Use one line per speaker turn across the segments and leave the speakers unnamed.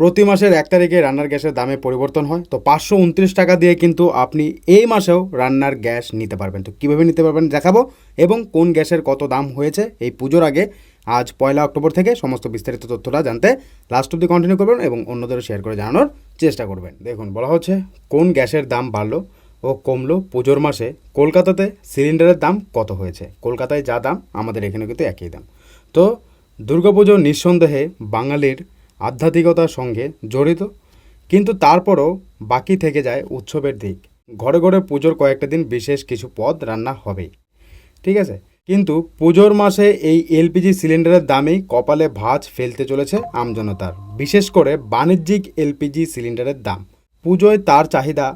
প্রতি মাসের এক তারিখে রান্নার গ্যাসের দামে পরিবর্তন হয়। তো পাঁচশো উনত্রিশ টাকা দিয়ে কিন্তু আপনি এই মাসেও রান্নার গ্যাস নিতে পারবেন। তো কীভাবে নিতে পারবেন দেখাবো এবং কোন গ্যাসের কত দাম হয়েছে এই পুজোর আগে আজ পয়লা অক্টোবর থেকে সমস্ত বিস্তারিত তথ্যটা জানতে লাস্ট অব্দি কন্টিনিউ করবেন এবং অন্যদেরও শেয়ার করে জানানোর চেষ্টা করবেন। দেখুন, বলা হচ্ছে কোন গ্যাসের দাম বাড়লো ও কমলো পুজোর মাসে, কলকাতাতে সিলিন্ডারের দাম কত হয়েছে? কলকাতায় যা দাম, আমাদের এখানে কিন্তু একই দাম। তো দুর্গাপুজো নিঃসন্দেহে বাঙালির আধ্যাত্মিকতার সঙ্গে জড়িত, কিন্তু তারপরও বাকি থেকে যায় উৎসবের দিক। ঘরে ঘরে পুজোর কয়েকটা দিন বিশেষ কিছু পদ রান্না হবেই ঠিক আছে? কিন্তু পুজোর মাসে এই এলপিজি সিলিন্ডারের দামেই কপালে ভাঁজ ফেলতে চলেছে আমজনতার, বিশেষ করে বাণিজ্যিক এলপিজি সিলিন্ডারের দাম। পুজোয় তার চাহিদা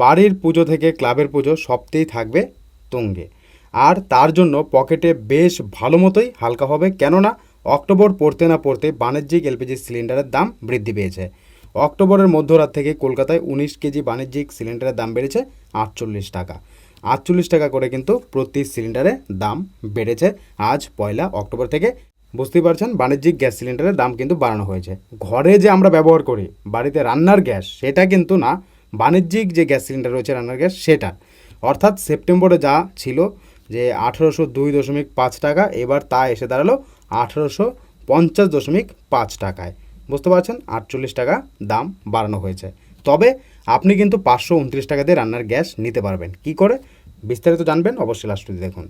বাড়ির পুজো থেকে ক্লাবের পুজো সবতেই থাকবে তুঙ্গে। আর তার জন্য পকেটে বেশ ভালো মতোই হালকা হবে, কেননা অক্টোবর পড়তে না পড়তে বাণিজ্যিক এলপিজি সিলিন্ডারের দাম বৃদ্ধি পেয়েছে। অক্টোবরের মধ্যরাত থেকে কলকাতায় উনিশ কেজি বাণিজ্যিক সিলিন্ডারের দাম বেড়েছে আটচল্লিশ টাকা। আটচল্লিশ টাকা করে কিন্তু প্রতি সিলিন্ডারে দাম বেড়েছে। আজ পয়লা অক্টোবর থেকে বুঝতেই পারছেন, বাণিজ্যিক গ্যাস সিলিন্ডারের দাম কিন্তু বাড়ানো হয়েছে। ঘরে যে আমরা ব্যবহার করি, বাড়িতে রান্নার গ্যাস, সেটা কিন্তু না, বাণিজ্যিক যে গ্যাস সিলিন্ডার রয়েছে রান্নার গ্যাস, সেটা। অর্থাৎ সেপ্টেম্বরে যা ছিল যে আঠেরোশো দুই দশমিক পাঁচ টাকা, এবার তা এসে দাঁড়াল আঠেরোশো পঞ্চাশ দশমিক পাঁচ টাকায়। বুঝতে পারছেন? আটচল্লিশ টাকা দাম বাড়ানো হয়েছে। তবে আপনি কিন্তু পাঁচশো উনত্রিশ টাকা দিয়ে রান্নার গ্যাস নিতে পারবেন। কি করে? বিস্তারিত জানবেন? অবশ্যই লাস্ট দেখুন।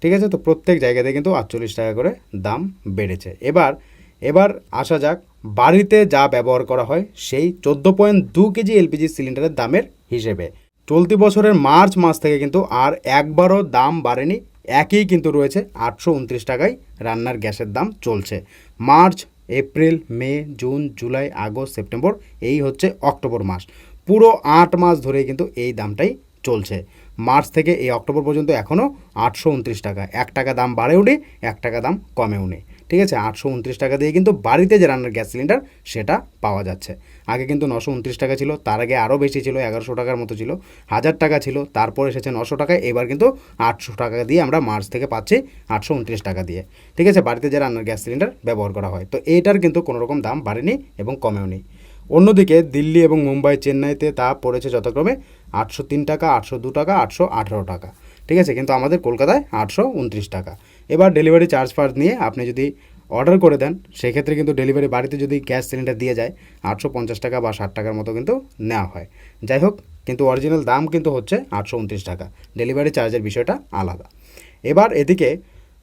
ঠিক আছে? তো প্রত্যেক জায়গাতে কিন্তু আটচল্লিশ টাকা করে দাম বেড়েছে। এবার এবার আসা যাক, বাড়িতে যা ব্যবহার করা হয়, সেই চোদ্দ পয়েন্ট দু কেজি এলপিজি সিলিন্ডারের দামের হিসেবে। চলতি বছরের মার্চ মাস থেকে কিন্তু আর একবারও দাম বাড়েনি একই কিন্তু রয়েছে আটশো উনত্রিশ টাকায়, রান্নার গ্যাসের দাম চলছে। March, April, May, June, July, August, September, এই হচ্ছে অক্টোবর মাস। পুরো আট মাস ধরে কিন্তু এই দামটাই চলছে। মার্চ থেকে এই অক্টোবর পর্যন্ত এখনও আটশো উনত্রিশ টাকা। এক টাকা দাম বাড়েও নেই এক টাকা দাম কমেও নেই ঠিক আছে? আটশো উনত্রিশ টাকা দিয়ে কিন্তু বাড়িতে যে রান্নার গ্যাস সিলিন্ডার, সেটা পাওয়া যাচ্ছে। আগে কিন্তু নশো উনত্রিশ টাকা ছিল, তার আগে আরও বেশি ছিল, এগারোশো টাকার মতো ছিল, হাজার টাকা ছিল, তারপর এসেছে নশো টাকায় এবার কিন্তু আটশো টাকা দিয়ে আমরা মার্চ থেকে পাচ্ছি আটশো উনত্রিশ টাকা দিয়ে। ঠিক আছে? বাড়িতে যে রান্নার গ্যাস সিলিন্ডার ব্যবহার করা হয়। তো এটার কিন্তু কোনো রকম দাম বাড়েনি এবং কমেও নেই। অন্যদিকে দিল্লি এবং মুম্বাই, চেন্নাইতে তা পড়েছে যথাক্রমে আটশো তিন টাকা, আটশো দু টাকা, আটশো আঠেরো টাকা। ঠিক আছে? কিন্তু আমাদের কলকাতায় আটশো উনত্রিশ টাকা। এবার ডেলিভারি চার্জ ফার্জ নিয়ে আপনি যদি অর্ডার করে দেন, সেক্ষেত্রে কিন্তু ডেলিভারি বাড়িতে যদি গ্যাস সিলিন্ডার দিয়ে যায়, আটশো পঞ্চাশ টাকা বা ষাট টাকার মতো কিন্তু নেওয়া হয়। যাই হোক, কিন্তু অরিজিনাল দাম কিন্তু হচ্ছে আটশো উনত্রিশ টাকা। ডেলিভারি চার্জের বিষয়টা আলাদা। এবার এদিকে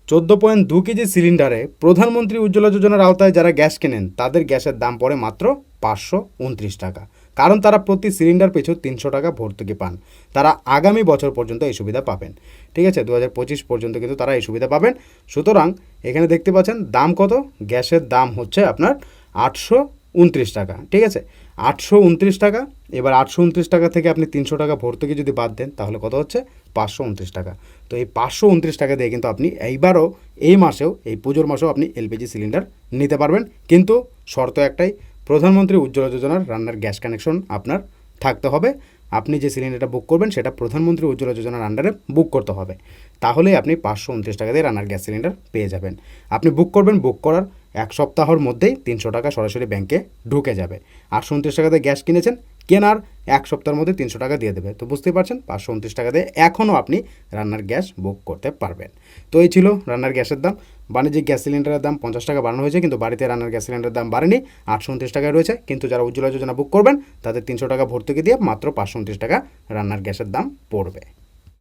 চোদ্দ পয়েন্ট দু কেজি সিলিন্ডারে প্রধানমন্ত্রী উজ্জ্বলা যোজনার আওতায় যারা গ্যাস কেনেন, তাদের গ্যাসের দাম পড়ে মাত্র পাঁচশো উনত্রিশ টাকা। কারণ তারা প্রতি সিলিন্ডার পিছু তিনশো টাকা ভর্তুকি পান। তারা আগামী বছর পর্যন্ত এই সুবিধা পাবেন। ঠিক আছে? দু হাজার পঁচিশ পর্যন্ত কিন্তু তারা এই সুবিধা পাবেন। সুতরাং এখানে দেখতে পাচ্ছেন দাম কত? গ্যাসের দাম হচ্ছে আপনার আটশো উনত্রিশ টাকা। ঠিক আছে? আটশো উনত্রিশ টাকা। এবার আটশো উনত্রিশ টাকা থেকে আপনি তিনশো টাকা ভর্তুকি যদি বাদ দেন, তাহলে কত হচ্ছে? পাঁচশো উনত্রিশ টাকা। তো এই পাঁচশো উনত্রিশ টাকা দিয়ে কিন্তু আপনি এইবারও, এই মাসেও, এই পুজোর মাসেও আপনি এলপিজি সিলিন্ডার নিতে পারবেন। কিন্তু শর্ত একটাই প্রধানমন্ত্রী উজ্জ্বলা যোজনার রান্নার গ্যাস কানেকশন আপনার থাকতে হবে। আপনি যে সিলিন্ডারটা বুক করবেন, সেটা প্রধানমন্ত্রী উজ্জ্বলা যোজনার আন্ডারে বুক করতে হবে। তাহলে আপনি পাঁচশো উনত্রিশ টাকা দিয়ে রান্নার গ্যাস সিলিন্ডার পেয়ে যাবেন। আপনি বুক করবেন বুক করার এক সপ্তাহর মধ্যেই তিনশো টাকা সরাসরি ব্যাংকে ঢুকে যাবে। আটশো উনত্রিশ টাকা দিয়ে গ্যাস কিনেছেন কেনার এক সপ্তাহের মধ্যে তিনশো টাকা দিয়ে দেবে। তো বুঝতেই পারছেন, পাঁচশো উনত্রিশ টাকা দিয়ে এখনও আপনি রান্নার গ্যাস বুক করতে পারবেন। তো এই ছিল রান্নার গ্যাসের দাম। বাণিজ্যিক গ্যাস সিলিন্ডারের দাম পঞ্চাশ টাকা বাড়ানো হয়েছে, কিন্তু বাড়িতে রান্নার গ্যাস সিলিন্ডারের দাম বাড়েনি, আটশো উনত্রিশ টাকায় রয়েছে। কিন্তু যারা উজ্জ্বলা যোজনা বুক করবেন, তাদের তিনশো টাকা ভর্তুকি দিয়ে মাত্র পাঁচশো উনত্রিশ টাকা রান্নার গ্যাসের দাম পড়বে।